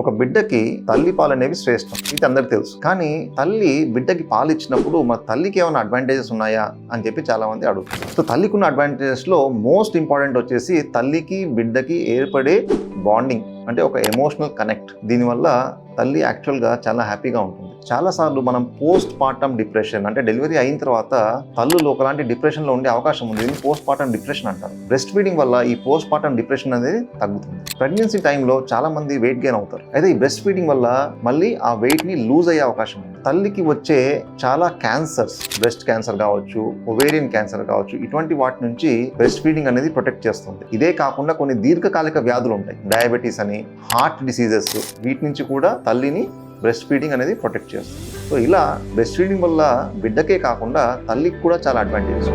ఒక బిడ్డకి తల్లి పాలు అనేవి శ్రేష్టం. ఇది అందరికి తెలుసు. కానీ తల్లి బిడ్డకి పాలు ఇచ్చినప్పుడు మా తల్లికి ఏమైనా అడ్వాంటేజెస్ ఉన్నాయా అని చెప్పి చాలా మంది అడుగుతారు సో తల్లికి ఉన్న అడ్వాంటేజెస్లో మోస్ట్ ఇంపార్టెంట్ వచ్చేసి తల్లికి బిడ్డకి ఏర్పడే బాండింగ్ అంటే ఒక ఎమోషనల్ కనెక్ట్ దీనివల్ల తల్లి యాక్చువల్గా చాలా హ్యాపీగా ఉంటుంది. చాలాసార్లు మనం పోస్ట్ పార్టమ్ డిప్రెషన్ అంటే డెలివరీ అయిన తర్వాత తల్లులు ఒకలాంటి డిప్రెషన్లో ఉండే అవకాశం ఉంది. దీన్ని పోస్ట్ పార్టమ్ డిప్రెషన్ అంటారు. బ్రెస్ట్ ఫీడింగ్ వల్ల ఈ పోస్ట్ పార్టమ్ డిప్రెషన్ అనేది తగ్గుతుంది. ప్రెగ్నెన్సీ టైంలో చాలా మంది వెయిట్ గెయిన్ అవుతారు. అయితే ఈ బ్రెస్ట్ ఫీడింగ్ వల్ల మళ్ళీ ఆ వెయిట్ని లూజ్ అయ్యే అవకాశం ఉంది. తల్లికి వచ్చే చాలా క్యాన్సర్స్ బ్రెస్ట్ క్యాన్సర్ కావచ్చు ఒవేరియన్ క్యాన్సర్ కావచ్చు ఇటువంటి వాటి నుంచి బ్రెస్ట్ ఫీడింగ్ అనేది ప్రొటెక్ట్ చేస్తుంది. ఇదే కాకుండా కొన్ని దీర్ఘకాలిక వ్యాధులు ఉంటాయి. డయాబెటీస్ అని హార్ట్ డిసీజెస్ వీటి నుంచి కూడా తల్లిని బ్రెస్ట్ ఫీడింగ్ అనేది ప్రొటెక్ట్ చేస్తుంది. సో ఇలా బ్రెస్ట్ ఫీడింగ్ వల్ల బిడ్డకే కాకుండా తల్లికి కూడా చాలా అడ్వాంటేజెస్